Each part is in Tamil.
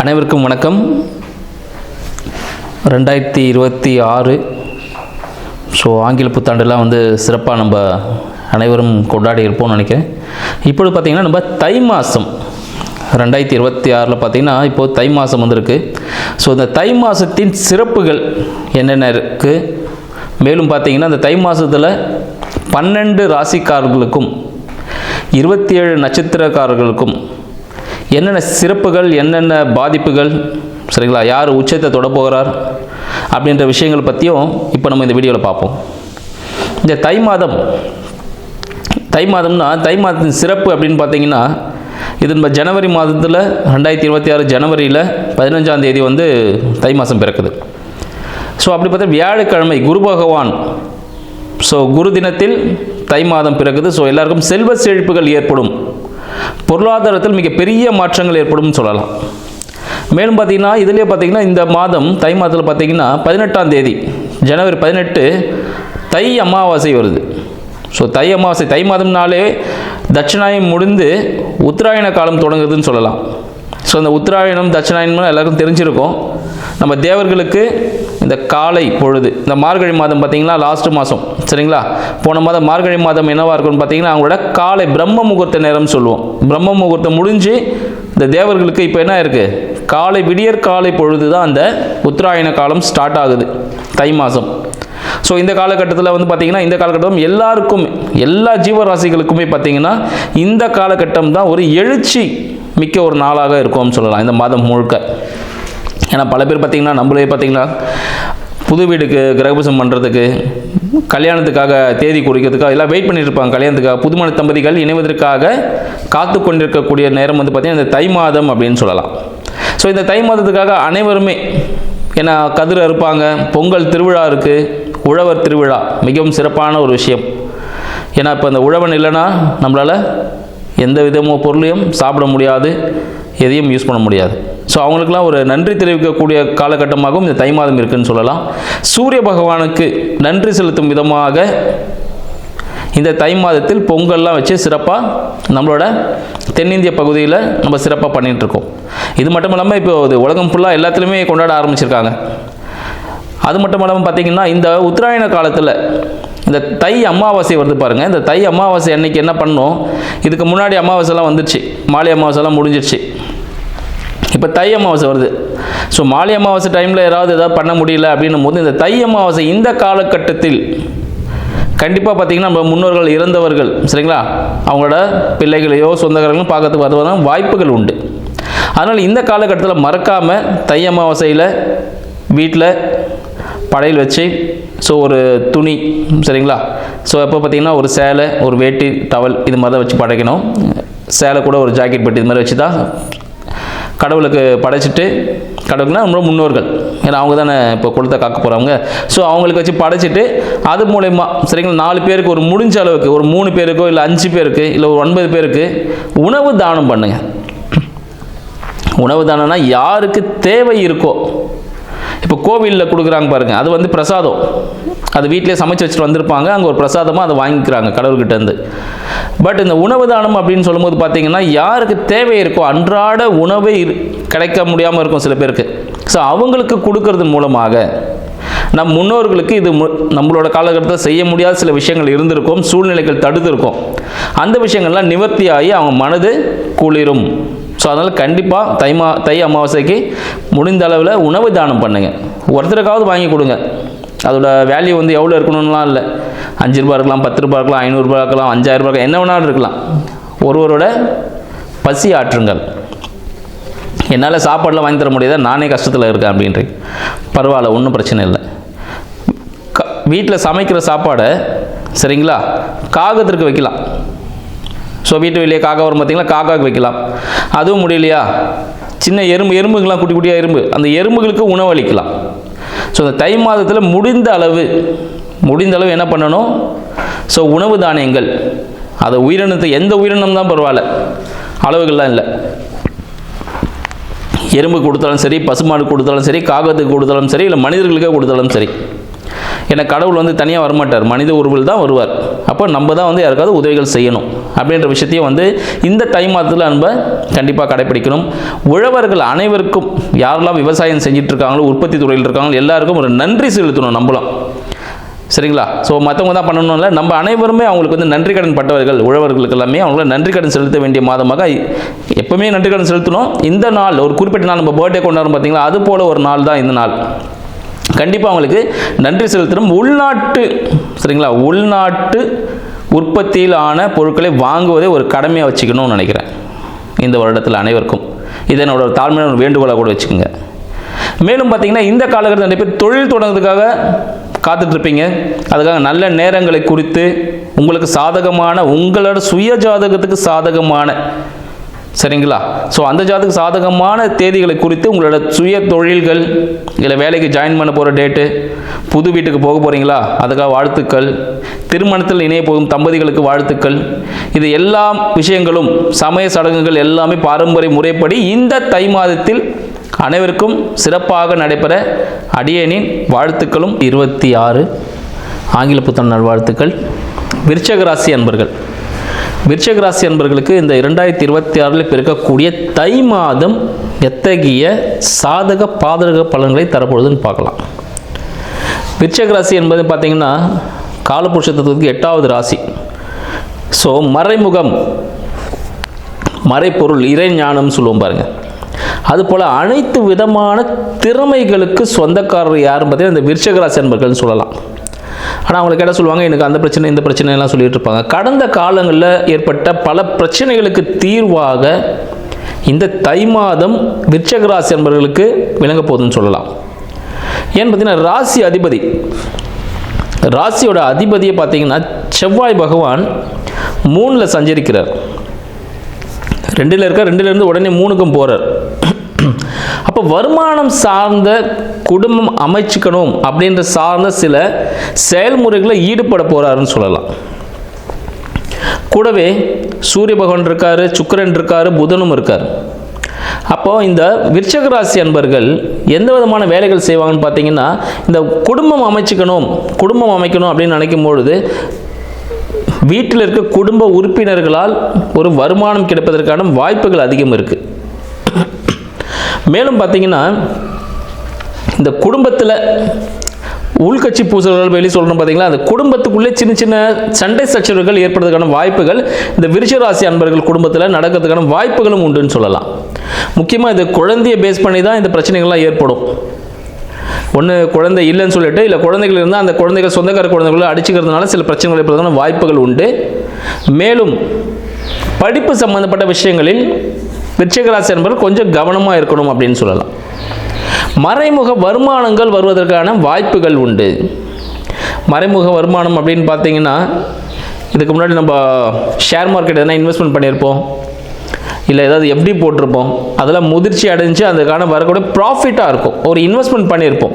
அனைவருக்கும் வணக்கம். ரெண்டாயிரத்தி இருபத்தி ஆறு ஸோ ஆங்கில புத்தாண்டுலாம் வந்து சிறப்பாக நம்ம அனைவரும் கொண்டாடி இருப்போம்னு நினைக்கிறேன். இப்பொழுது பார்த்திங்கன்னா நம்ம தை மாதம் ரெண்டாயிரத்தி இருபத்தி ஆறில் பார்த்திங்கன்னா இப்போது தை மாதம் வந்திருக்கு. ஸோ இந்த தை மாதத்தின் சிறப்புகள் என்னென்ன இருக்குது மேலும் பார்த்திங்கன்னா இந்த தை மாதத்தில் பன்னெண்டு ராசிக்காரர்களுக்கும் இருபத்தி ஏழு நட்சத்திரக்காரர்களுக்கும் என்னென்ன சிறப்புகள் என்னென்ன பாதிப்புகள் சரிங்களா? யார் உச்சத்தை தொட போகிறார் அப்படின்ற விஷயங்கள் பற்றியும் இப்போ நம்ம இந்த வீடியோவில் பார்ப்போம். இந்த தை மாதம் தை மாதம்னா தை மாதத்தின் சிறப்பு அப்படின்னு பார்த்தீங்கன்னா இது நம்ம ஜனவரி மாதத்தில் ரெண்டாயிரத்தி இருபத்தி ஆறு ஜனவரியில் பதினஞ்சாம் தேதி வந்து தை மாதம் பிறக்குது. ஸோ அப்படி பார்த்தா வியாழக்கிழமை குரு பகவான் ஸோ குரு தினத்தில் தை மாதம் பிறகுது ஸோ எல்லாருக்கும் செல்வ செழிப்புகள் ஏற்படும். பொருளாதாரத்தில் மிகப்பெரிய மாற்றங்கள் ஏற்படும் சொல்லலாம். மேலும் பார்த்தீங்கன்னா இதுலேயே பார்த்தீங்கன்னா இந்த மாதம் தை மாதத்தில் பார்த்தீங்கன்னா பதினெட்டாம் தேதி ஜனவரி பதினெட்டு தை அமாவாசை வருது. ஸோ தை அமாவாசை தை மாதம்னாலே தட்சிணாயம் முடிந்து உத்தராயண காலம் தொடங்குதுன்னு சொல்லலாம். ஸோ அந்த உத்தராயணம் தட்சிணாயணம் எல்லாருக்கும் தெரிஞ்சிருக்கும். நம்ம தேவர்களுக்கு இந்த காலை பொழுது இந்த மார்கழி மாதம் பார்த்தீங்கன்னா லாஸ்ட் மாதம் சரிங்களா? போன மாதம் மார்கழி மாதம் என்னவா இருக்கும்னு பார்த்தீங்கன்னா அவங்களோட காலை பிரம்ம முகூர்த்த நேரம் சொல்லுவோம். பிரம்ம முகூர்த்தம் முடிஞ்சு இந்த தேவர்களுக்கு இப்போ என்ன இருக்குது காலை விடியற் காலை பொழுது தான் அந்த உத்தராயண காலம் ஸ்டார்ட் ஆகுது தை மாதம். ஸோ இந்த காலகட்டத்தில் வந்து பார்த்திங்கன்னா இந்த காலகட்டம் எல்லாருக்கும் எல்லா ஜீவராசிகளுக்குமே பார்த்திங்கன்னா இந்த காலகட்டம் தான் ஒரு எழுச்சி மிக்க ஒரு நாளாக இருக்கும்னு சொல்லலாம் இந்த மாதம் முழுக்க. ஏன்னா பல பேர் பார்த்திங்கன்னா நம்மளே பார்த்திங்கன்னா புது வீடுக்கு கிரகபூசம் பண்ணுறதுக்கு கல்யாணத்துக்காக தேதி குறிக்கிறதுக்காக எல்லாம் வெயிட் பண்ணியிருப்பாங்க கல்யாணத்துக்காக புதுமண தம்பதிகள் இணைவதற்காக காத்து கொண்டிருக்கக்கூடிய நேரம் வந்து பார்த்திங்கன்னா இந்த தை மாதம் அப்படின்னு சொல்லலாம். ஸோ இந்த தை மாதத்துக்காக அனைவருமே ஏன்னா கதிர் அறுப்பாங்க பொங்கல் திருவிழா இருக்குது உழவர் திருவிழா மிகவும் சிறப்பான ஒரு விஷயம். ஏன்னா இப்போ இந்த உழவன் இல்லைன்னா நம்மளால் எந்த விதமோ பொருளையும் சாப்பிட முடியாது எதையும் யூஸ் பண்ண முடியாது. ஸோ அவங்களுக்கெல்லாம் ஒரு நன்றி தெரிவிக்கக்கூடிய காலகட்டமாகவும் இந்த தை மாதம் இருக்குன்னு சொல்லலாம். சூரிய பகவானுக்கு நன்றி செலுத்தும் விதமாக இந்த தை மாதத்தில் பொங்கல்லாம் வச்சு சிறப்பாக நம்மளோட தென்னிந்திய பகுதியில் நம்ம சிறப்பாக பண்ணிகிட்ருக்கோம் இது மட்டும் இல்லாமல் இப்போ இது உலகம் ஃபுல்லாக எல்லாத்துலேயுமே கொண்டாட ஆரம்பிச்சிருக்காங்க. அது மட்டும் இல்லாமல் பார்த்தீங்கன்னா இந்த உத்தராயண காலத்தில் இந்த தை அமாவாசை வருது பாருங்கள் இந்த தை அமாவாசை அன்னைக்கு என்ன பண்ணோம்? இதுக்கு முன்னாடி அமாவாசைலாம் வந்துடுச்சு மாலை அமாவாசைலாம் முடிஞ்சிடுச்சு இப்போ தை அமாவாசை வருது. ஸோ மாலை அமாவாசை டைமில் யாராவது ஏதாவது பண்ண முடியல அப்படின்னும் போது இந்த தை அமாவாசை இந்த காலகட்டத்தில் கண்டிப்பாக பார்த்தீங்கன்னா நம்ம முன்னோர்கள் இறந்தவர்கள் சரிங்களா? அவங்களோட பிள்ளைகளையோ சொந்தக்காரங்களும் பார்க்கறதுக்கு வருவதான வாய்ப்புகள் உண்டு. அதனால் இந்த காலகட்டத்தில் மறக்காமல் தை அமாவாசையில் வீட்டில் படையல் வச்சு ஸோ ஒரு துணி சரிங்களா? ஸோ எப்போ பார்த்தீங்கன்னா ஒரு சேலை ஒரு வேட்டி டவல் இது மாதிரி தான் வச்சு படைக்கணும். சேலை கூட ஒரு ஜாக்கெட் பெட்டி இது மாதிரி வச்சு தான் கடவுளுக்கு படைச்சிட்டு கடவுளுக்குனா நம்மளோட முன்னோர்கள். ஏன்னா அவங்க தானே இப்போ குளத்தை காக்க போகிறவங்க ஸோ அவங்களுக்கு வச்சு படைச்சிட்டு அது மூலயமா சரிங்களா நாலு பேருக்கு ஒரு முடிஞ்ச அளவுக்கு ஒரு மூணு பேருக்கோ இல்லை அஞ்சு பேருக்கு இல்லை ஒரு ஒன்பது பேருக்கு உணவு தானம் பண்ணுங்கள் உணவு தானம்னா யாருக்கு தேவை இருக்கோ. இப்போ கோவிலில் கொடுக்குறாங்க பாருங்கள் அது வந்து பிரசாதம். அது வீட்டிலே சமைச்சு வச்சுட்டு வந்திருப்பாங்க. அங்கே ஒரு பிரசாதமாக அதை வாங்கிக்கிறாங்க கடவுள்கிட்டேருந்து பட் இந்த உணவு தானம் அப்படின்னு சொல்லும்போது பார்த்தீங்கன்னா யாருக்கு தேவை இருக்கோ அன்றாட உணவை இரு- கிடைக்க முடியாமல் இருக்கும் சில பேருக்கு. ஸோ அவங்களுக்கு கொடுக்கறது மூலமாக நம் முன்னோர்களுக்கு இது மு- நம்மளோட காலகட்டத்தில் செய்ய முடியாத சில விஷயங்கள் இருந்திருக்கும் சூழ்நிலைகள் தடுத்திருக்கும். அந்த விஷயங்கள்லாம் நிவர்த்தியாகி அவங்க மனது குளிரும். ஸோ அதனால் கண்டிப்பாக தை மா தை அமாவாசைக்கு முடிந்த அளவில் உணவு தானம் பண்ணுங்கள் ஒருத்தருக்காவது வாங்கி கொடுங்க. அதோட வேல்யூ வந்து எவ்வளோ இருக்கணும்லாம் இல்லை. அஞ்சு ரூபா இருக்கலாம் பத்து ரூபா இருக்கலாம் ஐநூறுரூபா இருக்கலாம் அஞ்சாயிரம் ரூபா என்ன வேணாலும் இருக்கலாம். ஒருவரோட பசி ஆற்றுங்கள். என்னால் சாப்பாடெலாம் வாங்கி தர முடியாதா? நானே கஷ்டத்தில் இருக்கேன் அப்படின்றீங்க. பரவாயில்ல ஒன்றும் பிரச்சனை இல்லை. க வீட்டில் சமைக்கிற சாப்பாடை சரிங்களா? காகத்திற்கு வைக்கலாம். ஸோ வீட்டு வெளியே காக்கா வரும் பார்த்தீங்களா காக்காவுக்கு வைக்கலாம். அதுவும் முடியலையா? சின்ன எறும்பு எறும்புங்களாம் குட்டி குட்டியாக எறும்பு. அந்த எறும்புகளுக்கு உணவளிக்கலாம் ஸோ இந்த தை மாதத்தில் முடிந்த அளவு முடிந்த அளவு என்ன பண்ணணும்? ஸோ உணவு தானியங்கள். அதை உயிரினத்தை எந்த உயிரினம் தான் பரவாயில்ல. அளவுகள்லாம் இல்லை. எறும்பு கொடுத்தாலும் சரி பசுமாடு கொடுத்தாலும் சரி காகத்துக்கு கொடுத்தாலும் சரி இல்லை மனிதர்களுக்கே கொடுத்தாலும் சரி. ஏன்னா கடவுள் வந்து தனியாக வரமாட்டார். மனித உருவில் தான் வருவார். அப்போ நம்ம தான் வந்து யாருக்காவது உதவிகள் செய்யணும். அப்படின்ற விஷயத்தையும் வந்து இந்த தை மாதத்தில் நம்ம கண்டிப்பாக கடைப்பிடிக்கணும். உழவர்கள் அனைவருக்கும் யாரெல்லாம் விவசாயம் செஞ்சுட்டு இருக்காங்களோ உற்பத்தி துறையில் இருக்காங்களோ எல்லாருக்கும் ஒரு நன்றி செலுத்தணும் நம்மளும். சரிங்களா? ஸோ மற்றவங்க தான் பண்ணணும்ல. நம்ம அனைவருமே அவங்களுக்கு வந்து நன்றி கடன் பட்டவர்கள் உழவர்களுக்கு எல்லாமே அவங்கள நன்றி கடன் செலுத்த வேண்டிய மாதமாக எப்பவுமே நன்றி கடன் செலுத்தணும். இந்த நாள் ஒரு குறிப்பிட்ட நாள் நம்ம பர்த்டே கொண்டாடுறோம் பார்த்தீங்களா அது போல ஒரு நாள் தான் இந்த நாள். கண்டிப்பாக அவங்களுக்கு நன்றி செலுத்தணும். உள்நாட்டு சரிங்களா? உள்நாட்டு உற்பத்தியிலான பொருட்களை வாங்குவதை ஒரு கடமையாக வச்சுக்கணும்னு நினைக்கிறேன். இந்த வருடத்தில் அனைவருக்கும். இதை என்னோட தாழ்மையான ஒரு வேண்டுகோளாக கூட வச்சுக்கோங்க. மேலும் பார்த்தீங்கன்னா இந்த காலகட்டத்தில் நிறைய பேர் தொழில் தொடங்குறதுக்காக காத்துட்ருப்பீங்க. அதுக்காக நல்ல நேரங்களை குறித்து உங்களுக்கு சாதகமான உங்களோட சுய ஜாதகத்துக்கு சாதகமான சரிங்களா? ஸோ அந்த ஜாதக சாதகமான தேதிகளை குறித்து உங்களோட சுய தொழில்கள் இல்லை வேலைக்கு ஜாயின் பண்ண போகிற டேட்டு புது வீட்டுக்கு போக போகிறீங்களா அதுக்காக வாழ்த்துக்கள். திருமணத்தில் இணைய போகும் தம்பதிகளுக்கு வாழ்த்துக்கள். இது எல்லா விஷயங்களும் சமய சடங்குகள் எல்லாமே பாரம்பரிய முறைப்படி இந்த தை மாதத்தில் அனைவருக்கும் சிறப்பாக நடைபெற அடியனின் வாழ்த்துக்களும் இருபத்தி ஆறு. ஆங்கில புத்தம் நல்வாழ்த்துக்கள். விருச்சகராசி அன்பர்கள். விருச்சகராசி என்பர்களுக்கு அன்பர்களுக்கு இந்த இரண்டாயிரத்தி இருபத்தி ஆறில் பிறக்கக்கூடிய தை மாதம் எத்தகைய சாதக பாதக பலன்களை தரப்போகுதுன்னு பார்க்கலாம். விருச்சகராசி என்பது பார்த்தீங்கன்னா காலபுருஷ தத்துவத்துக்கு எட்டாவது ராசி. ஸோ மறைமுகம் மறைப்பொருள் இறை ஞானம் சொல்லுவோம் பாருங்கள் அதுபோல் அனைத்து விதமான திறமைகளுக்கு சொந்தக்காரர் யாருன்னு பார்த்தீங்கன்னா இந்த விருச்சகராசி என்பர்கள்னு அன்பர்கள்னு சொல்லலாம். ஆனால் அவங்களுக்கு என்ன சொல்லுவாங்க? எனக்கு அந்த பிரச்சனை இந்த பிரச்சனை எல்லாம் சொல்லிட்டு இருப்பாங்க. கடந்த காலங்களில் ஏற்பட்ட பல பிரச்சனைகளுக்கு தீர்வாக இந்த தை மாதம் விருச்சகராசி என்பவர்களுக்கு விளங்க போகுதுன்னு சொல்லலாம். ஏன்னு பார்த்தீங்கன்னா ராசி அதிபதி. ராசியோட அதிபதியை பார்த்தீங்கன்னா செவ்வாய் பகவான் மூணில் சஞ்சரிக்கிறார். ரெண்டில் இருக்கார் ரெண்டுலேருந்து உடனே மூணுக்கும் போகிறார் அப்போ வருமானம் சார்ந்த குடும்பம் அமைச்சுக்கணும் அப்படின்ற சார்ந்த சில செயல்முறைகளை ஈடுபட போகிறாருன்னு சொல்லலாம். கூடவே சூரிய பகவான் இருக்காரு சுக்கரன் இருக்காரு புதனும் இருக்கார். அப்போ இந்த விருச்சக ராசி அன்பர்கள் எந்த விதமான வேலைகள் செய்வாங்கன்னு பார்த்தீங்கன்னா இந்த குடும்பம் அமைச்சுக்கணும் குடும்பம் அமைக்கணும் அப்படின்னு நினைக்கும் பொழுது வீட்டில் இருக்க குடும்ப உறுப்பினர்களால் ஒரு வருமானம் கிடைப்பதற்கான வாய்ப்புகள் அதிகம் இருக்குது மேலும் பார்த்தீங்கன்னா இந்த குடும்பத்தில் உள்கட்சி பூசல்கள் வெளி சொல்கிறோம் பார்த்தீங்களா? அந்த குடும்பத்துக்குள்ளே சின்ன சின்ன சண்டை சச்சரவுகள் ஏற்படுறதுக்கான வாய்ப்புகள் இந்த விருச்சராசி அன்பர்கள் குடும்பத்தில் நடக்கிறதுக்கான வாய்ப்புகளும் உண்டுன்னு சொல்லலாம். முக்கியமாக இது குழந்தையை பேஸ் பண்ணி தான் இந்த பிரச்சனைகள்லாம் ஏற்படும். ஒன்று குழந்தை இல்லைன்னு சொல்லிட்டு இல்லை குழந்தைகள் இருந்தால் அந்த குழந்தைகள் சொந்தக்கார குழந்தைகளை அடிச்சுக்கிறதுனால சில பிரச்சனைகள் ஏற்படுறதுக்கான வாய்ப்புகள் உண்டு. மேலும் படிப்பு சம்பந்தப்பட்ட விஷயங்களில் விருச்சிகராசி என்பது கொஞ்சம் கவனமாக இருக்கணும் அப்படின்னு சொல்லலாம். மறைமுக வருமானங்கள் வருவதற்கான வாய்ப்புகள் உண்டு. மறைமுக வருமானம் அப்படின்னு பார்த்தீங்கன்னா இதுக்கு முன்னாடி நம்ம ஷேர் மார்க்கெட் எதனா இன்வெஸ்ட்மெண்ட் பண்ணியிருப்போம். இல்லை ஏதாவது எப்படி போட்டிருப்போம். அதெல்லாம் முதிர்ச்சி அடைஞ்சு அதுக்கான வரக்கூடிய ப்ராஃபிட்டாக இருக்கும். ஒரு இன்வெஸ்ட்மெண்ட் பண்ணியிருப்போம்.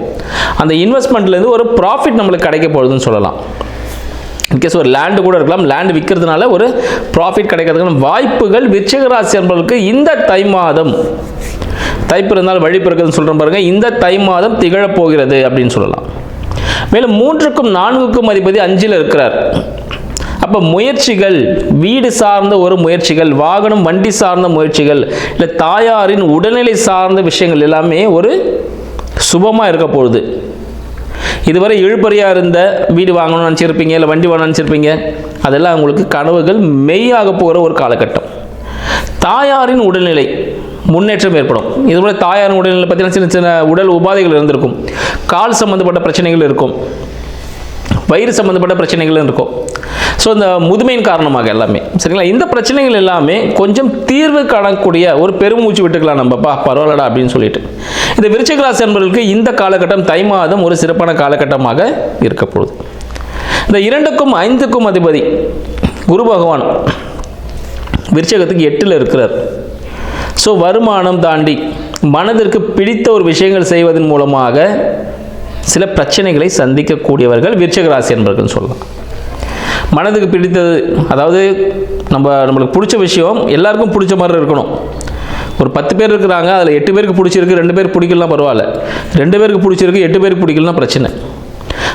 அந்த இன்வெஸ்ட்மெண்ட்லேருந்து ஒரு ப்ராஃபிட் நம்மளுக்கு கிடைக்க போகுதுன்னு சொல்லலாம். இன்கேஸ் ஒரு லேண்டு கூட இருக்கலாம். லேண்டு விற்கிறதுனால ஒரு ப்ராஃபிட் கிடைக்கிறதுக்கான வாய்ப்புகள் விருச்சிக என்பவர்களுக்கு இந்த தை மாதம். தை பிறந்தால் வழி பிறக்குதுன்னு சொல்கிறோம் பாருங்க. இந்த தை மாதம் திகழப் போகிறது அப்படின்னு சொல்லலாம். மேலும் மூன்றுக்கும் நான்குக்கும் அதிபதி அஞ்சில் இருக்கிறார். அப்போ முயற்சிகள் வீடு சார்ந்த ஒரு முயற்சிகள் வாகனம் வண்டி சார்ந்த முயற்சிகள் இல்லை தாயாரின் உடல்நிலை சார்ந்த விஷயங்கள் எல்லாமே ஒரு சுபமாக இருக்க போகுது. இதுவரை இழுபறியாக இருந்த வீடு வாங்கணும்னு நினச்சிருப்பீங்க இல்லை வண்டி வாங்கணும்னு நினச்சிருப்பீங்க அதெல்லாம் உங்களுக்கு கனவுகள் மெய்யாக போகிற ஒரு காலகட்டம். தாயாரின் உடல்நிலை முன்னேற்றம் ஏற்படும். இதுபோல தாயாரின் உடல்நிலை பற்றின சின்ன சின்ன உடல் உபாதைகள் இருந்திருக்கும். கால் சம்மந்தப்பட்ட பிரச்சனைகள் இருக்கும். வயிறு சம்மந்தப்பட்ட பிரச்சனைகள் இருக்கும். ஸோ இந்த முதுமையின் காரணமாக எல்லாமே சரிங்களா? இந்த பிரச்சனைகள் எல்லாமே கொஞ்சம் தீர்வு காணக்கூடிய ஒரு பெருமூச்சு விட்டுக்கலாம் நம்மப்பா பரவாயில்லடா அப்படின்னு சொல்லிட்டு. இந்த விருச்சிக ராசி என்பவர்களுக்கு இந்த காலகட்டம் தை மாதம் ஒரு சிறப்பான காலகட்டமாக இருக்க போகுது. இந்த இரண்டுக்கும் ஐந்துக்கும் அதிபதி குரு பகவான் விருச்சகத்துக்கு எட்டில் இருக்கிறார். ஸோ வருமானம் தாண்டி மனதிற்கு பிடித்த ஒரு விஷயங்கள் செய்வதன் மூலமாக சில பிரச்சனைகளை சந்திக்கக்கூடியவர்கள் விருச்சக ராசி என்பர்கள் சொல்லலாம். மனதுக்கு பிடித்தது அதாவது நம்ம நம்மளுக்கு பிடிச்ச விஷயம் எல்லாருக்கும் பிடிச்ச மாதிரி இருக்கணும். ஒரு பத்து பேர் இருக்கிறாங்க அதில் எட்டு பேருக்கு பிடிச்சிருக்கு ரெண்டு பேருக்கு பிடிக்கலாம் பரவாயில்ல. ரெண்டு பேருக்கு பிடிச்சிருக்கு எட்டு பேருக்கு பிடிக்கலனா பிரச்சனை.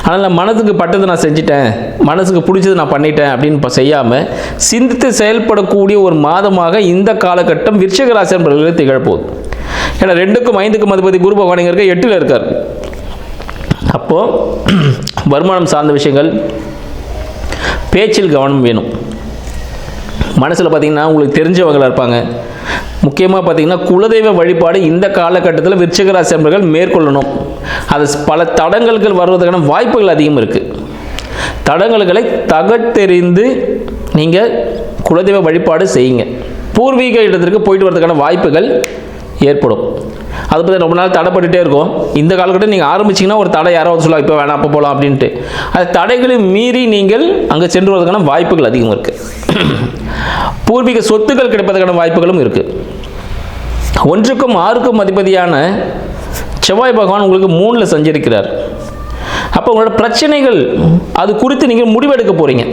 அதனால் மனதுக்கு பட்டது நான் செஞ்சிட்டேன் மனசுக்கு பிடிச்சது நான் பண்ணிட்டேன் அப்படின்னு இப்போ செய்யாமல் சிந்தித்து செயல்படக்கூடிய ஒரு மாதமாக இந்த காலகட்டம் விருச்சிக ராசி என்பவர்களுக்கு திகழப்போகுது ஏன்னா ரெண்டுக்கும் ஐந்துக்கும் அதிபதி குரு பகவான் இருக்க எட்டில் இருக்கார். அப்போது வருமானம் சார்ந்த விஷயங்கள் பேச்சில் கவனம் வேணும். மனசில் பார்த்தீங்கன்னா உங்களுக்கு தெரிஞ்சவங்களாக இருப்பாங்க. முக்கியமாக பார்த்தீங்கன்னா குலதெய்வ வழிபாடு இந்த காலகட்டத்தில் விருச்சிக அன்பர்கள் மேற்கொள்ளணும். அது பல தடங்கல்கள் வருவதற்கான வாய்ப்புகள் அதிகம் இருக்குது தடங்கல்களை தகர்த்தெறிந்து நீங்கள் குலதெய்வ வழிபாடு செய்யுங்க. பூர்வீக இடத்திற்கு போயிட்டு வரதுக்கான வாய்ப்புகள் ஏற்படும். அதை பற்றி ரொம்ப நாள் தடைப்பட்டுட்டே இருக்கும். இந்த காலகட்டம் நீங்கள் ஆரம்பிச்சிங்கன்னா ஒரு தடை யாராவது சொல்லலாம் இப்போ வேணாம் அப்போ போகலாம் அப்படின்ட்டு. அந்த தடைகளை மீறி நீங்கள் அங்கே சென்று வருவதற்கான வாய்ப்புகள் அதிகம் இருக்குது பூர்வீக சொத்துக்கள் கிடைப்பதற்கான வாய்ப்புகளும் இருக்குது ஒன்றுக்கும் ஆறுக்கும் அதிபதியான செவ்வாய் பகவான் உங்களுக்கு மூணில் சஞ்சரிக்கிறார். அப்போ உங்களோட பிரச்சனைகள் அது குறித்து நீங்கள் முடிவெடுக்க போகிறீங்க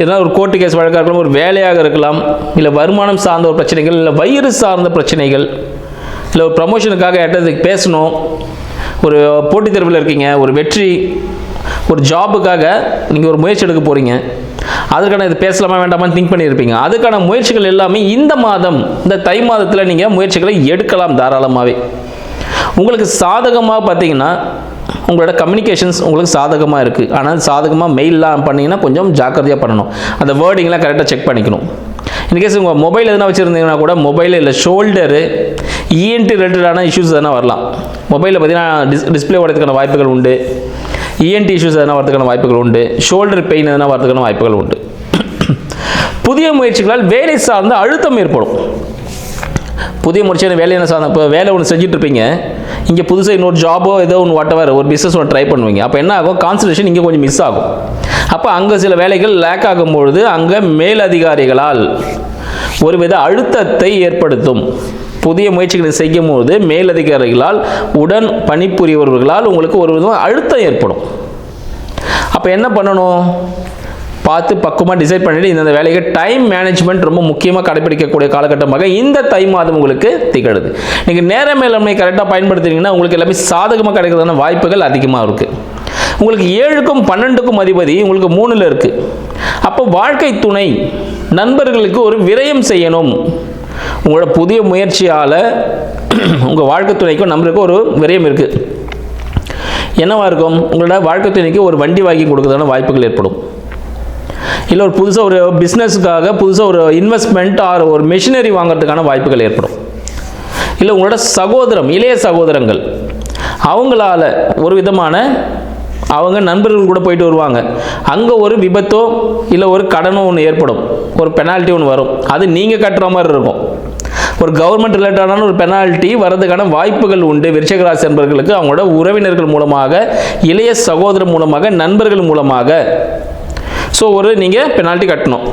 ஏன்னா ஒரு கோர்ட்டு கேஸ் வழக்காக இருக்கலாம் ஒரு வேலையாக இருக்கலாம் இல்லை வருமானம் சார்ந்த ஒரு பிரச்சனைகள் இல்லை வயிறு சார்ந்த பிரச்சனைகள் இல்லை ஒரு ப்ரமோஷனுக்காக யார்ட்டதுக்கு பேசணும். ஒரு போட்டித் தேர்வில் இருக்கீங்க ஒரு வெற்றி ஒரு ஜாபுக்காக நீங்கள் ஒரு முயற்சி எடுக்க போகிறீங்க அதுக்கான இது பேசலாமா வேண்டாமான்னு திங்க் பண்ணியிருப்பீங்க. அதுக்கான முயற்சிகள் எல்லாமே இந்த மாதம் இந்த தை மாதத்தில் நீங்கள் முயற்சிகளை எடுக்கலாம் தாராளமாகவே உங்களுக்கு சாதகமாக பார்த்தீங்கன்னா உங்களோட கம்யூனிகேஷன்ஸ் உங்களுக்கு சாதகமாக இருக்குது ஆனால் சாதகமாக மெயிலெலாம் பண்ணிங்கன்னா கொஞ்சம் ஜாக்கிரதையாக பண்ணணும். அந்த வேர்டிங்லாம் கரெக்டாக செக் பண்ணிக்கணும். இன்கேஸ் உங்கள் மொபைல் எதனா வச்சுருந்தீங்கன்னா கூட மொபைல் இல்லை ஷோல்டரு இஎன்டி ரிலேட்டடான இஷ்யூஸ் எதனா வரலாம். மொபைலில் பார்த்தீங்கன்னா டிஸ் டிஸ்பிளே உடையதுக்கான வாய்ப்புகள் உண்டு. இஎன்டி இஷ்யூஸ் எதனா வரதுக்கான வாய்ப்புகள் உண்டு. ஷோல்டர் பெயின் எதனா வரதுக்கான வாய்ப்புகள் உண்டு. புதிய முயற்சிகளால் வேலை சார்ந்த அழுத்தம் ஏற்படும். புதிய முயற்சியான வேலை என்ன சார்ந்த இப்போ வேலை ஒன்று செஞ்சுட்டு இருப்பீங்க. இங்கே புதுசாக இன்னொரு ஜாபோ ஏதோ ஒன்று வாட்டவர் ஒரு பிஸ்னஸ் ஒன்று ட்ரை பண்ணுவீங்க. அப்போ என்ன ஆகும்? கான்சன்ட்ரேஷன் இங்கே கொஞ்சம் மிஸ் ஆகும். அப்போ அங்கே சில வேலைகள் லேக் ஆகும்பொழுது அங்கே மேலதிகாரிகளால் ஒருவித அழுத்தத்தை ஏற்படுத்தும். புதிய முயற்சிகளை செய்யும் போது மேலதிகாரிகளால் உடன் பணிபுரியவர்களால் உங்களுக்கு ஒரு விதமாக அழுத்தம் ஏற்படும். அப்போ என்ன பண்ணணும்? பார்த்து பக்குவமாக டிசைட் பண்ணிட்டு இந்த வேலைக்கு டைம் மேனேஜ்மெண்ட் ரொம்ப முக்கியமாக கடைபிடிக்கக்கூடிய காலகட்டமாக இந்த தை மாதம் உங்களுக்கு திகழுது. நீங்கள் நேர மேலாண்மை கரெக்டாக பயன்படுத்துறீங்கன்னா உங்களுக்கு எல்லாமே சாதகமாக கிடைக்கிறதான வாய்ப்புகள் அதிகமாக இருக்குது உங்களுக்கு ஏழுக்கும் பன்னெண்டுக்கும் அதிபதி உங்களுக்கு மூணில் இருக்குது அப்போ வாழ்க்கை துணை நண்பர்களுக்கு ஒரு விரயம் செய்யணும். உங்களோட புதிய முயற்சியால் உங்கள் வாழ்க்கை துணைக்கும் நண்பருக்கும் ஒரு விரயம் இருக்குது என்னவாக இருக்கும்? உங்களோட வாழ்க்கை துணைக்கு ஒரு வண்டி வாங்கி கொடுக்கறதான வாய்ப்புகள் ஏற்படும். இல்லை ஒரு புதுசாக ஒரு பிஸ்னஸுக்காக புதுசாக ஒரு இன்வெஸ்ட்மெண்ட் ஆர் ஒரு மிஷினரி வாங்குறதுக்கான வாய்ப்புகள் ஏற்படும். இல்லை உங்களோட சகோதரம் இளைய சகோதரங்கள் அவங்களால ஒரு விதமான அவங்க நண்பர்கள் கூட போயிட்டு வருவாங்க. அங்கே ஒரு விபத்தோ இல்லை ஒரு கடனோ ஒன்று ஏற்படும். ஒரு பெனால்ட்டி ஒன்று வரும். அது நீங்கள் கட்டுற மாதிரி இருக்கும். ஒரு கவர்மெண்ட் ரிலேட்டடான ஒரு பெனால்ட்டி வரதுக்கான வாய்ப்புகள் உண்டு. விருச்சகராசி நண்பர்களுக்கு அவங்களோட உறவினர்கள் மூலமாக இளைய சகோதரர் மூலமாக நண்பர்கள் மூலமாக. ஸோ ஒரு நீங்கள் பெனால்ட்டி கட்டணும்.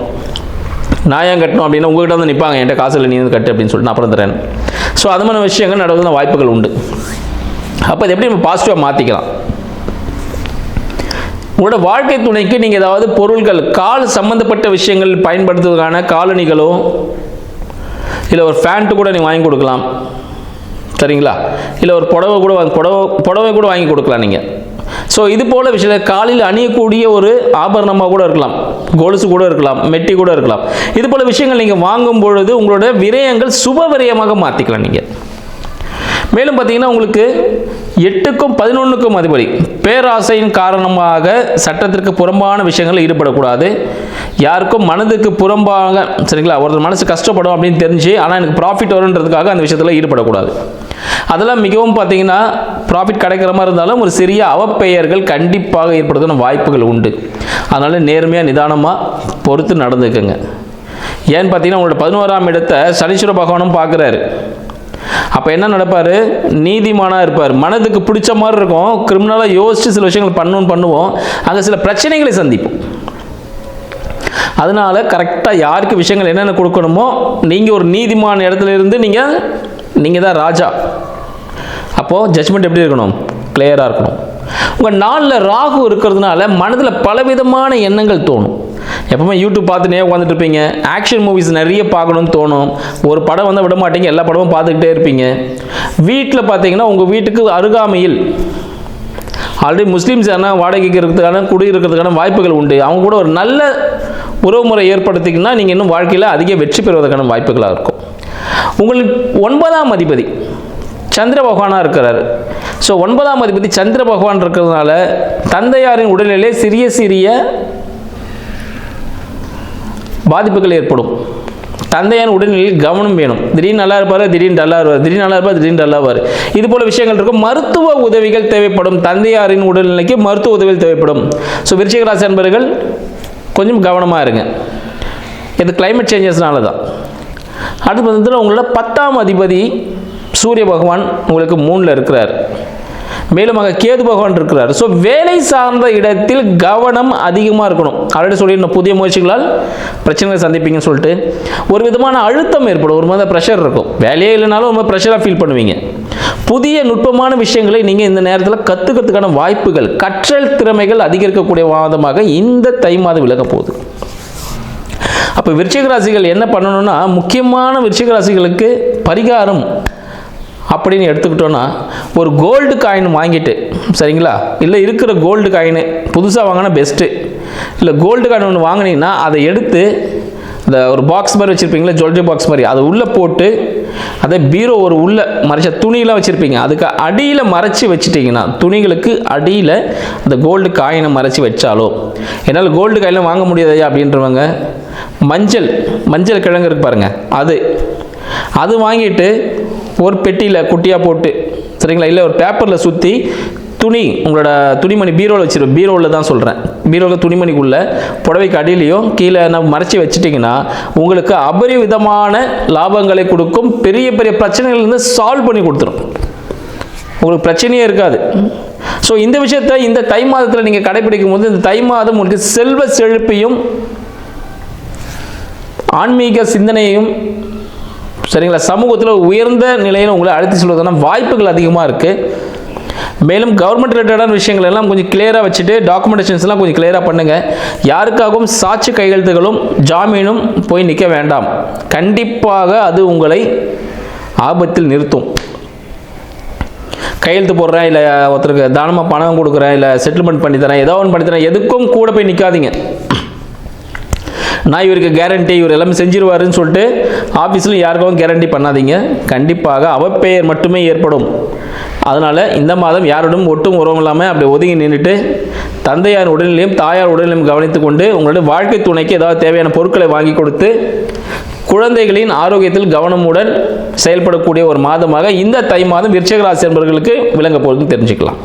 நான் ஏன் கட்டணும் அப்படின்னா உங்கள்கிட்ட வந்து நிற்பாங்க என்கிட்ட காசில் நீ வந்து கட்டு அப்படின்னு சொல்லிட்டு நான் அப்புறம் ஸோ அது மாதிரி விஷயங்கள் நடக்கிற வாய்ப்புகள் உண்டு. அப்போ அது எப்படி நம்ம பாசிட்டிவாக மாற்றிக்கலாம் உங்களோட வாழ்க்கை துணைக்கு நீங்கள் ஏதாவது பொருள்கள் கால் சம்மந்தப்பட்ட விஷயங்கள் பயன்படுத்துவதற்கான காலணிகளோ இல்லை ஒரு ஃபேண்ட்டு கூட நீங்கள் வாங்கி கொடுக்கலாம். சரிங்களா? இல்லை ஒரு புடவை கூட புடவை புடவை கூட வாங்கி கொடுக்கலாம் நீங்கள் ஸோ இது போல் விஷயம் காலில் அணியக்கூடிய ஒரு ஆபரணமாக கூட இருக்கலாம். கொலுசு கூட இருக்கலாம் மெட்டி கூட இருக்கலாம். இது போல் விஷயங்கள் நீங்கள் வாங்கும் பொழுது உங்களோட விரயங்கள் சுப விரயமாக மாற்றிக்கலாம் நீங்கள் மேலும் பார்த்தீங்கன்னா உங்களுக்கு எட்டுக்கும் பதினொன்றுக்கும் அதிபதி. பேராசையின் காரணமாக சட்டத்திற்கு புறம்பான விஷயங்களில் ஈடுபடக்கூடாது. யாருக்கும் மனதுக்கு புறம்பாக சரிங்களா ஒருத்தர் மனசு கஷ்டப்படும் அப்படின்னு தெரிஞ்சு ஆனால் எனக்கு ப்ராஃபிட் வருன்றதுக்காக அந்த விஷயத்தில் ஈடுபடக்கூடாது. அதெல்லாம் மிகவும் பார்த்தீங்கன்னா ப்ராஃபிட் கிடைக்கிற மாதிரி இருந்தாலும் ஒரு சிறிய அவப்பெயர்கள் கண்டிப்பாக ஏற்படுத்தும் வாய்ப்புகள் உண்டு. அதனால் நேர்மையாக நிதானமாக பொறுத்து நடந்துக்குங்க. ஏன்னு பார்த்தீங்கன்னா உங்களோட பதினோராம் இடத்தை சனீஸ்வர பகவானும் பார்க்குறாரு. அப்போ என்ன நடப்பார்? நீதிமானாக இருப்பார். மனதுக்கு பிடிச்ச மாதிரி இருக்கும். கிரிமினலாக யோசித்து சில விஷயங்கள் பண்ணணும்னு பண்ணுவோம். அங்கே சில பிரச்சனைகளை சந்திப்போம். அதனால கரெக்டாக யாருக்கு விஷயங்கள் என்னென்ன கொடுக்கணுமோ நீங்கள் ஒரு நீதிமான இடத்துல இருந்து நீங்கள் நீங்கள் தான் ராஜா. அப்போது ஜட்ஜ்மெண்ட் எப்படி இருக்கணும்? கிளியராக இருக்கணும். உங்கள் நாளில் ராகு இருக்கிறதுனால மனதில் பலவிதமான எண்ணங்கள் தோணும். எப்பவுமே யூடியூப் பார்த்துட்டே உட்காந்துட்டு இருப்பீங்க. ஆக்ஷன் மூவிஸ் நிறைய பார்க்கணும்னு தோணும். ஒரு படம் வந்து விட மாட்டீங்க. எல்லா படமும் பார்த்துக்கிட்டே இருப்பீங்க. வீட்டில் பார்த்தீங்கன்னா உங்கள் வீட்டுக்கு அருகாமையில் ஆல்ரெடி முஸ்லீம்ஸ் யாருன்னா வாடகைக்கு இருக்கிறதுக்கான குடியிருக்கிறதுக்கான வாய்ப்புகள் உண்டு. அவங்க கூட ஒரு நல்ல உறவுமுறை ஏற்படுத்திக்கினா நீங்கள் இன்னும் வாழ்க்கையில் அதிக வெற்றி பெறுவதற்கான வாய்ப்புகளாக இருக்கும். உங்களுக்கு ஒன்பதாம் அதிபதி சந்திர பகவானாக இருக்கிறார். ஸோ ஒன்பதாம் அதிபதி சந்திர பகவான் இருக்கிறதுனால தந்தையாரின் உடல்நிலை சிறிய சிறிய பாதிப்புகள் ஏற்படும். தந்தையான உடல்நிலையில் கவனம் வேணும். திடீர்னு நல்லா இருப்பார் திடீர்னு நல்லா இருப்பார் திடீர்னு நல்லா இருப்பார் திடீர்னு நல்லா இருப்பார். இது போல விஷயங்கள் இருக்கும். மருத்துவ உதவிகள் தேவைப்படும். தந்தையாரின் உடல்நிலைக்கு மருத்துவ உதவிகள் தேவைப்படும். ஸோ விருச்சிகராசி அன்பர்கள் கொஞ்சம் கவனமாக இருங்க. இது கிளைமேட் சேஞ்சஸ்னால தான். அடுத்து பார்த்தீங்கன்னா உங்களோட பத்தாம் அதிபதி சூரிய பகவான் உங்களுக்கு மூணில் இருக்கிறார். மேலும் அங்கே கேது பகவான் இருக்கிறார். ஸோ வேலை சார்ந்த இடத்தில் கவனம் அதிகமாக இருக்கணும். ஆல்ரெடி சொல்லியிருந்த புதிய முயற்சிகளால் பிரச்சனைகளை சந்திப்பீங்கன்னு சொல்லிட்டு ஒரு விதமான அழுத்தம் ஏற்படும். ஒரு மாதிரி ப்ரெஷர் இருக்கும். வேலையே இல்லைனாலும் ரொம்ப ப்ரெஷராக ஃபீல் பண்ணுவீங்க. புதிய நுட்பமான விஷயங்களை நீங்கள் இந்த நேரத்தில் கற்றுக்கிறதுக்கான வாய்ப்புகள் கற்றல் திறமைகள் அதிகரிக்கக்கூடிய மாதமாக இந்த தை மாதம் விலக போகுது. அப்போ விருச்சிக ராசிகள் என்ன பண்ணணும்னா முக்கியமான விருச்சிக ராசிகளுக்கு பரிகாரம் அப்படின்னு எடுத்துக்கிட்டோன்னா ஒரு கோல்டு காயின் வாங்கிட்டு சரிங்களா? இல்லை இருக்கிற கோல்டு காயின் புதுசாக வாங்கினா பெஸ்ட்டு இல்லை கோல்டு காயின் ஒன்று வாங்கினீங்கன்னா அதை எடுத்து இந்த ஒரு பாக்ஸ் மாதிரி வச்சுருப்பீங்களா ஜுவல்லரி பாக்ஸ் மாதிரி அதை உள்ளே போட்டு அதை பீரோ ஒரு உள்ள மறைச்ச துணியெலாம் வச்சுருப்பீங்க. அதுக்கு அடியில் மறைச்சி வச்சுட்டிங்கன்னா துணிகளுக்கு அடியில் அந்த கோல்டு காயினை மறைச்சி வச்சாலோ என்னால் கோல்டு காயினை வாங்க முடியாதையா அப்படின்றவங்க மஞ்சள் மஞ்சள் கிழங்கு இருக்கு பாருங்கள் அது. அது வாங்கிட்டு ஒரு பெட்டியில் குட்டியாக போட்டு சரிங்களா? இல்லை ஒரு பேப்பரில் சுற்றி துணி உங்களோட துணிமணி பீரோவில் வச்சிரு பீரோவில் தான் சொல்கிறேன் பீரோவில் துணிமணிக்குள்ளே புடவைக்கு அடியிலையும் கீழே நம்ம மறைச்சி வச்சுட்டிங்கன்னா உங்களுக்கு அபரிவிதமான லாபங்களை கொடுக்கும் பெரிய பெரிய பிரச்சனைகள்லேருந்து சால்வ் பண்ணி கொடுத்துரும். உங்களுக்கு பிரச்சனையே இருக்காது. ஸோ இந்த விஷயத்தை இந்த தை மாதத்தில் நீங்கள் கடைபிடிக்கும் போது இந்த தை மாதம் உங்களுக்கு செல்வ செழிப்பையும் ஆன்மீக சிந்தனையும் சரிங்களா சமூகத்தில் உயர்ந்த நிலையில் உங்களை அழைத்து சொல்வதற்கான வாய்ப்புகள் அதிகமாக இருக்குது மேலும் கவர்மெண்ட் ரிலேட்டடான விஷயங்கள் எல்லாம் கொஞ்சம் கிளியராக வச்சுட்டு டாக்குமெண்டேஷன்ஸ்லாம் கொஞ்சம் கிளியராக பண்ணுங்கள் யாருக்காகவும் சாட்சி கையெழுத்துகளும் ஜாமீனும் போய் நிற்க வேண்டாம். கண்டிப்பாக அது உங்களை ஆபத்தில் நிறுத்தும். கையெழுத்து போடுறேன் இல்லை ஒருத்தருக்கு தானமாக பணம் கொடுக்குறேன் இல்லை செட்டில்மெண்ட் பண்ணி தரேன் ஏதோ ஒன்று பண்ணி தரேன் எதுக்கும் கூட போய் நிற்காதீங்க நான் இவருக்கு கேரண்டி இவர் எல்லாமே செஞ்சிருவாருன்னு சொல்லிட்டு ஆஃபீஸில் யாருக்கும் கேரண்டி பண்ணாதீங்க. கண்டிப்பாக அவப்பெயர் மட்டுமே ஏற்படும். அதனால் இந்த மாதம் யாருடனும் ஒட்டும் உறவும் இல்லாமல் அப்படி ஒதுங்கி நின்றுட்டு தந்தையார் உடல்நிலையும் தாயார் உடல்நிலையும் கவனித்து கொண்டு உங்களுடைய வாழ்க்கை துணைக்கு ஏதாவது தேவையான பொருட்களை வாங்கி கொடுத்து குழந்தைகளின் ஆரோக்கியத்தில் கவனமுடன் செயல்படக்கூடிய ஒரு மாதமாக இந்த தை மாதம் விருச்சகராசி என்பவர்களுக்கு விளங்க போகுதுன்னு தெரிஞ்சுக்கலாம்.